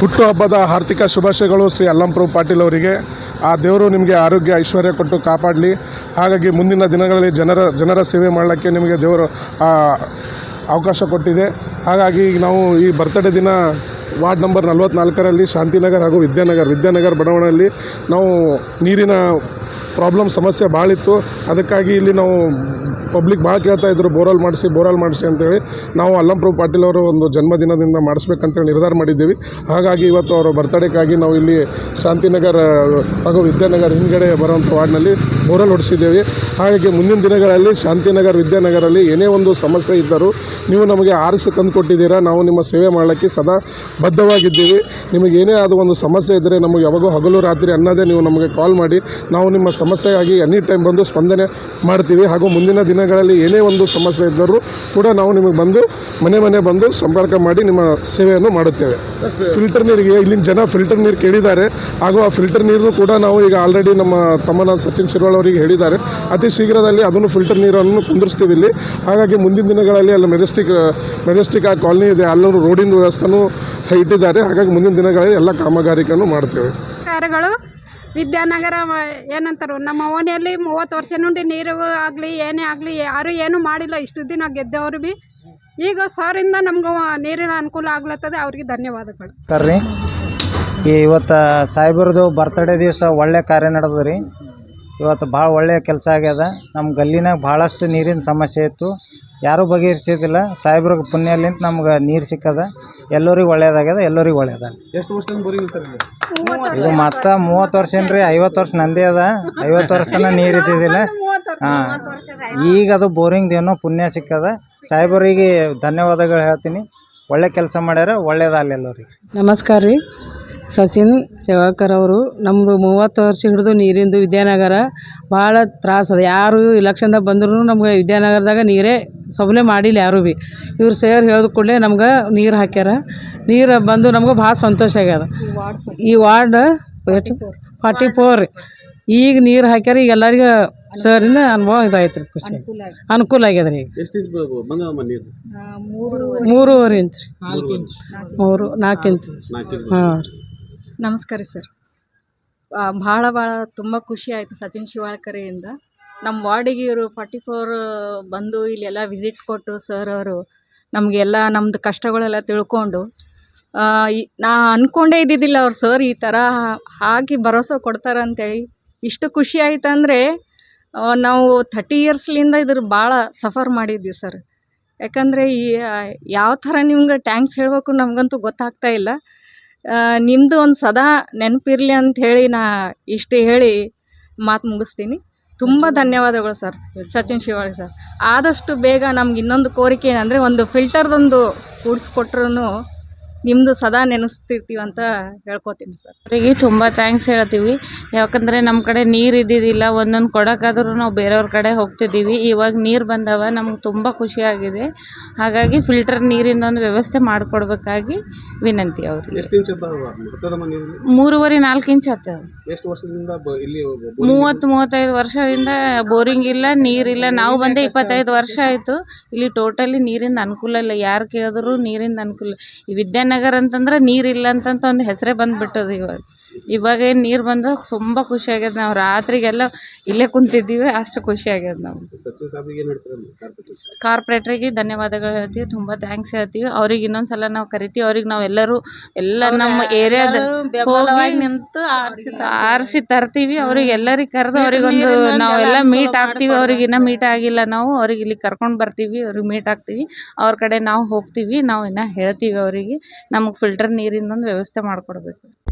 ಹುಟ್ಟುಹಬ್ಬದ ಆರ್ಥಿಕ ಶುಭಾಶಯಗಳು ಶ್ರೀ ಅಲ್ಲಂಪ್ರಭು ಪಾಟೀಲ್ ಅವರಿಗೆ. ಆ ದೇವರು ನಿಮಗೆ ಆರೋಗ್ಯ, ಐಶ್ವರ್ಯ ಕೊಟ್ಟು ಕಾಪಾಡಲಿ. ಹಾಗಾಗಿ ಮುಂದಿನ ದಿನಗಳಲ್ಲಿ ಜನರ ಜನರ ಸೇವೆ ಮಾಡಲಿಕ್ಕೆ ನಿಮಗೆ ದೇವರು ಅವಕಾಶ ಕೊಟ್ಟಿದೆ. ಹಾಗಾಗಿ ಈಗ ನಾವು ಈ ಬರ್ತಡೇ ದಿನ ವಾರ್ಡ್ ನಂಬರ್ ನಲ್ವತ್ನಾಲ್ಕರಲ್ಲಿ ಶಾಂತಿನಗರ್ ಹಾಗೂ ವಿದ್ಯಾನಗರ್ ವಿದ್ಯಾನಗರ್ ಬಡಾವಣೆಯಲ್ಲಿ ನಾವು ನೀರಿನ ಪ್ರಾಬ್ಲಮ್ ಸಮಸ್ಯೆ ಭಾಳ ಇತ್ತು. ಅದಕ್ಕಾಗಿ ಇಲ್ಲಿ ನಾವು ಪಬ್ಲಿಕ್ ಭಾಳ ಕೇಳ್ತಾ ಇದ್ರು, ಬೋರ್ವೆಲ್ ಮಾಡಿಸಿ ಬೋರ್ವೆಲ್ ಮಾಡಿಸಿ ಅಂತೇಳಿ. ನಾವು ಅಲ್ಲಂಪ್ರಭು ಪಾಟೀಲ್ ಅವರು ಒಂದು ಜನ್ಮದಿನದಿಂದ ಮಾಡಿಸ್ಬೇಕಂತೇಳಿ ನಿರ್ಧಾರ ಮಾಡಿದ್ದೀವಿ. ಹಾಗಾಗಿ ಇವತ್ತು ಅವರ ಬರ್ತಡೇಗಾಗಿ ನಾವು ಇಲ್ಲಿ ಶಾಂತಿನಗರ ಹಾಗೂ ವಿದ್ಯಾನಗರ ಹಿಂದ್ಗಡೆ ಬರುವಂಥ ವಾರ್ಡ್ನಲ್ಲಿ ಬೋರ್ವೆಲ್ ಹೊಡಿಸಿದ್ದೇವೆ. ಹಾಗಾಗಿ ಮುಂದಿನ ದಿನಗಳಲ್ಲಿ ಶಾಂತಿನಗರ್ ವಿದ್ಯಾನಗರಲ್ಲಿ ಏನೇ ಒಂದು ಸಮಸ್ಯೆ ಇದ್ದರೂ ನೀವು ನಮಗೆ ಆರಿಸಿ ತಂದು ಕೊಟ್ಟಿದ್ದೀರಾ ನಾವು ನಿಮ್ಮ ಸೇವೆ ಮಾಡೋಕ್ಕೆ ಸದಾ ಬದ್ಧವಾಗಿದ್ದೀವಿ. ನಿಮಗೆ ಏನೇ ಆದ ಒಂದು ಸಮಸ್ಯೆ ಇದ್ದರೆ ನಮಗೆ ಯಾವಾಗೋ ಹಗಲು ರಾತ್ರಿ ಅನ್ನೋದೇ ನೀವು ನಮಗೆ ಕಾಲ್ ಮಾಡಿ, ನಾವು ನಿಮ್ಮ ಸಮಸ್ಯೆಗಾಗಿ ಎನಿ ಟೈಮ್ ಬಂದು ಸ್ಪಂದನೆ ಮಾಡ್ತೀವಿ. ಹಾಗೂ ಮುಂದಿನ ದಿನಗಳಲ್ಲಿ ಏನೇ ಒಂದು ಸಮಸ್ಯೆ ಇದ್ದರೂ ಕೂಡ ನಾವು ನಿಮಗೆ ಬಂದು, ಮನೆ ಮನೆ ಬಂದು ಸಂಪರ್ಕ ಮಾಡಿ ನಿಮ್ಮ ಸೇವೆಯನ್ನು ಮಾಡುತ್ತೇವೆ. ಫಿಲ್ಟರ್ ನೀರಿಗೆ, ಇಲ್ಲಿನ ಜನ ಫಿಲ್ಟರ್ ನೀರು ಕೇಳಿದ್ದಾರೆ. ಹಾಗೂ ಆ ಫಿಲ್ಟರ್ ನೀರು ಕೂಡ ನಾವು ಈಗ ಆಲ್ರೆಡಿ ನಮ್ಮ ತಮ್ಮನ ಸಚಿನ್ ಶಿರ್ವಾಳ್ ಅವರಿಗೆ ಹೇಳಿದ್ದಾರೆ. ಅತಿ ಶೀಘ್ರದಲ್ಲಿ ಅದನ್ನು ಫಿಲ್ಟರ್ ನೀರನ್ನು ಕುಂದಿರ್ಸ್ತೀವಿ ಇಲ್ಲಿ. ಹಾಗಾಗಿ ಮುಂದಿನ ದಿನಗಳಲ್ಲಿ ಅಲ್ಲಿ ಮೆಜೆಸ್ಟಿಕ್ ಮೆಜೆಸ್ಟಿಕ್ ಆ ಕಾಲನಿ ಇದೆ. ಅಲ್ಲೂ ರೋಡಿನ ವ್ಯವಸ್ಥೆನೂ ಇಟ್ಟಿದ್ದಾರೆ. ಹಾಗಾಗಿ ಮುಂದಿನ ದಿನಗಳಲ್ಲಿ ಎಲ್ಲ ಕಾಮಗಾರಿಗಳನ್ನು ಮಾಡ್ತೇವೆ. ವಿದ್ಯಾನಗರ ಏನಂತಾರೆ, ನಮ್ಮ ಓಣಿಯಲ್ಲಿ ಮೂವತ್ತು ವರ್ಷ ನೀರು ಆಗಲಿ, ಏನೇ ಆಗಲಿ, ಯಾರು ಏನೂ ಮಾಡಿಲ್ಲ. ಇಷ್ಟು ದಿನ ಗೆದ್ದವರು ಭೀ ಈಗ ಸರಿಂದ ನಮ್ಗೆ ನೀರಿನ ಅನುಕೂಲ ಆಗ್ಲತ್ತದೆ ಅವ್ರಿಗೆ ಧನ್ಯವಾದಗಳು. ಕರ್ರಿ. ಈ ಇವತ್ತು ಸಾಹೇಬ್ರದ್ದು ಬರ್ತಡೇ ದಿವಸ ಒಳ್ಳೆ ಕಾರ್ಯ ನಡೆದ ರೀ ಇವತ್ತು ಭಾಳ ಒಳ್ಳೆಯ ಕೆಲಸ ಆಗ್ಯದ. ನಮ್ಮ ಗಲ್ಲಿನಾಗ ಭಾಳಷ್ಟು ನೀರಿನ ಸಮಸ್ಯೆ ಇತ್ತು. ಯಾರೂ ಬಗೆಹರಿಸಿದಿಲ್ಲ ಸಾಹೇಬ್ರ ಪುಣ್ಯಲಿಂತ ನಮ್ಗೆ ನೀರು ಸಿಕ್ಕದ. ಎಲ್ಲರಿಗೂ ಒಳ್ಳೇದಾಗ್ಯದ ಎಲ್ಲರಿಗೆ ಒಳ್ಳೇದ. ಎಷ್ಟು ವರ್ಷದಿಂದ ಬೋರಿಂಗ್ ಸರ್ ಇದು? ಮತ್ತೆ ಮೂವತ್ತು ವರ್ಷ ಏನ್ರಿ ಐವತ್ತು ವರ್ಷ ನಂದೇ ಅದ. ಐವತ್ತು ವರ್ಷ ತನಕ ನೀರು ಇದ್ದಿದ್ದಿಲ್ಲ. ಹಾಂ. ಈಗ ಅದು ಬೋರಿಂಗ್ ಏನೋ ಪುಣ್ಯ ಸಿಕ್ಕದ. ಸಾಹೇಬರಿಗೆ ಧನ್ಯವಾದಗಳು ಹೇಳ್ತೀನಿ. ಒಳ್ಳೆ ಕೆಲಸ ಮಾಡ್ಯಾರ ಒಳ್ಳೇದಾಗಲಿ ಎಲ್ಲರಿಗೆ ನಮಸ್ಕಾರ ರೀ. ಸಚಿನ್ ಸೇವಾಕರ್ ಅವರು ನಮ್ಮದು ಮೂವತ್ತು ವರ್ಷ ಹಿಡಿದು ನೀರಿಂದು ವಿದ್ಯಾನಗರ ಭಾಳ ತ್ರಾಸ ಅದ. ಯಾರು ಇಲೆಕ್ಷನ್ದಾಗ ಬಂದ್ರೂ ನಮ್ಗೆ ವಿದ್ಯಾನಗರದಾಗ ನೀರೇ ಸೊಬಲೆ ಮಾಡಿಲ್ಲ ಯಾರು ಭೀ ಇವ್ರು ಸೇರ್ ಹೇಳಿದ ಕೂಡಲೇ ನಮ್ಗೆ ನೀರು ಹಾಕ್ಯಾರ. ನೀರು ಬಂದು ನಮ್ಗೆ ಭಾಳ ಸಂತೋಷ ಆಗ್ಯದ. ಈ ವಾರ್ಡ್ ಫಾರ್ಟಿ ಫೋರ್ ರೀ. ಈಗ ನೀರು ಹಾಕ್ಯಾರ ಈಗ ಎಲ್ಲರಿಗೂ ಸರಿಂದ ಅನುಭವ ಇದಾಯ್ತು ರೀ ಖುಷಿ. ಅನುಕೂಲ ಆಗ್ಯದ ರೀ ಈಗ. ಮೂರುವರೆ ಇಂಚ್ ರೀ. ಮೂರು ನಾಲ್ಕು ಇಂಚ್. ಹಾಂ. ರೀ ನಮಸ್ಕಾರ ಸರ್. ಭಾಳ ಭಾಳ ತುಂಬ ಖುಷಿ ಆಯಿತು ಸಚಿನ್ ಶಿವಾಳ್ಕರೆಯಿಂದ. ನಮ್ಮ ವಾರ್ಡಿಗೆ ಇವರು ಫಾರ್ಟಿ ಫೋರ್ ಬಂದು ಇಲ್ಲೆಲ್ಲ ವಿಸಿಟ್ ಕೊಟ್ಟು ಸರ್ ಅವರು ನಮಗೆಲ್ಲ ನಮ್ಮದು ಕಷ್ಟಗಳೆಲ್ಲ ತಿಳ್ಕೊಂಡು ನಾ ಅಂದ್ಕೊಂಡೇ ಇದ್ದಿದ್ದಿಲ್ಲ ಅವ್ರು ಸರ್ ಈ ಥರ ಹಾಕಿ ಭರೋಸೆ ಕೊಡ್ತಾರೆ ಅಂತೇಳಿ ಇಷ್ಟು ಖುಷಿ ಆಯ್ತು ಅಂದರೆ ನಾವು ಥರ್ಟಿ ಇಯರ್ಸ್ಲಿಂದ ಇದ್ರ ಭಾಳ ಸಫರ್ ಮಾಡಿದ್ವಿ ಸರ್ ಯಾಕಂದರೆ ಈ ಯಾವ ಥರ ನಿಮ್ಗೆ ಟ್ಯಾಂಕ್ಸ್ ಹೇಳಬೇಕು ನಮಗಂತೂ ಗೊತ್ತಾಗ್ತಾ ಇಲ್ಲ. ನಿಮ್ಮದು ಒಂದು ಸದಾ ನೆನಪಿರಲಿ ಅಂತ ಹೇಳಿ ನಾ ಇಷ್ಟು ಹೇಳಿ ಮಾತು ಮುಗಿಸ್ತೀನಿ. ತುಂಬ ಧನ್ಯವಾದಗಳು. ಸರ್ ಸಚಿನ್ ಶಿವಾಳಿ ಸರ್ ಆದಷ್ಟು ಬೇಗ ನಮ್ಗೆ ಇನ್ನೊಂದು ಕೋರಿಕೆ ಏನಂದರೆ ಒಂದು ಫಿಲ್ಟರ್ದೊಂದು ಕೂಡಿಸ್ಕೊಟ್ರು ನಿಮ್ಮದು ಸದಾ ನೆನೆಸ್ತಿರ್ತೀವಿ ಅಂತ ಹೇಳ್ಕೊತೀನಿ ಸರ್. ಅವರಿಗೆ ತುಂಬ ಥ್ಯಾಂಕ್ಸ್ ಹೇಳ್ತೀವಿ. ಯಾಕಂದರೆ ನಮ್ಮ ಕಡೆ ನೀರು ಇದ್ದಿದ್ದಿಲ್ಲ ಒಂದೊಂದು ಕೊಡೋಕ್ಕಾದ್ರೂ ನಾವು ಬೇರೆಯವ್ರ ಕಡೆ ಹೋಗ್ತಿದ್ದೀವಿ ಇವಾಗ ನೀರು ಬಂದವ ನಮ್ಗೆ ತುಂಬ ಖುಷಿಯಾಗಿದೆ ಹಾಗಾಗಿ ಫಿಲ್ಟರ್ ನೀರಿನ ಒಂದು ವ್ಯವಸ್ಥೆ ಮಾಡಿಕೊಡ್ಬೇಕಾಗಿ ವಿನಂತಿ ಅವ್ರಿಗೆ. ಮೂರುವರೆ ನಾಲ್ಕು ಇಂಚ್ ಆಗ್ತದೆ ಮೂವತ್ತು ಮೂವತ್ತೈದು ವರ್ಷದಿಂದ ಬೋರಿಂಗ್ ಇಲ್ಲ ನೀರಿಲ್ಲ ನಾವು ಬಂದೆ ಇಪ್ಪತ್ತೈದು ವರ್ಷ ಆಯಿತು. ಇಲ್ಲಿ ಟೋಟಲಿ ನೀರಿಂದ ಅನುಕೂಲ ಇಲ್ಲ. ಯಾರು ಕೇಳಿದ್ರು ನೀರಿಂದ ಅನುಕೂಲ ಈ ವಿದ್ಯಾನಗರ ಅಂತಂದ್ರೆ ನೀರಿಲ್ಲ ಅಂತಂತ ಒಂದು ಹೆಸರೇ ಬಂದ್ಬಿಟ್ಟದ ಇವಾಗ. ಇವಾಗ ಏನು ನೀರು ಬಂದು ತುಂಬ ಖುಷಿ ಆಗ್ಯದ ನಾವು ರಾತ್ರಿಗೆಲ್ಲ ಇಲ್ಲೇ ಕುಂತಿದ್ದೀವಿ ಅಷ್ಟು ಖುಷಿ ಆಗ್ಯದ ನಾವು. ಸಚಿನ್ ಸಾಹೇಬ್ರಿಗೆ ಏನು ಹೇಳ್ತಾರೆ ಕಾರ್ಪೊರೇಟ್ರಿಗೆ. ಧನ್ಯವಾದಗಳು ಹೇಳ್ತೀವಿ ತುಂಬ ಥ್ಯಾಂಕ್ಸ್ ಹೇಳ್ತೀವಿ. ಅವ್ರಿಗೆ ಇನ್ನೊಂದು ಸಲ ನಾವು ಕರಿತೀವಿ ಅವ್ರಿಗೆ ನಾವೆಲ್ಲರೂ ಎಲ್ಲ ನಮ್ಮ ಏರಿಯಾದ ನಿಂತು ಆರಿಸಿ ತರ್ತೀವಿ. ಅವ್ರಿಗೆ ಎಲ್ಲರಿಗೆ ಕರೆದು ಅವ್ರಿಗೊಂದು ನಾವೆಲ್ಲ ಮೀಟ್ ಆಗ್ತೀವಿ ಅವ್ರಿಗೆ ಇನ್ನೂ ಮೀಟ್ ಆಗಿಲ್ಲ ನಾವು ಅವ್ರಿಗೆ ಇಲ್ಲಿ ಕರ್ಕೊಂಡು ಬರ್ತೀವಿ ಅವ್ರಿಗೆ ಮೀಟ್ ಆಗ್ತೀವಿ. ಅವ್ರ ಕಡೆ ನಾವು ಹೋಗ್ತೀವಿ ನಾವು ಇನ್ನೂ ಹೇಳ್ತೀವಿ ಅವರಿಗೆ. ನಮಗೆ ಫಿಲ್ಟರ್ ನೀರಿಂದೊಂದು ವ್ಯವಸ್ಥೆ ಮಾಡಿಕೊಡ್ಬೇಕು.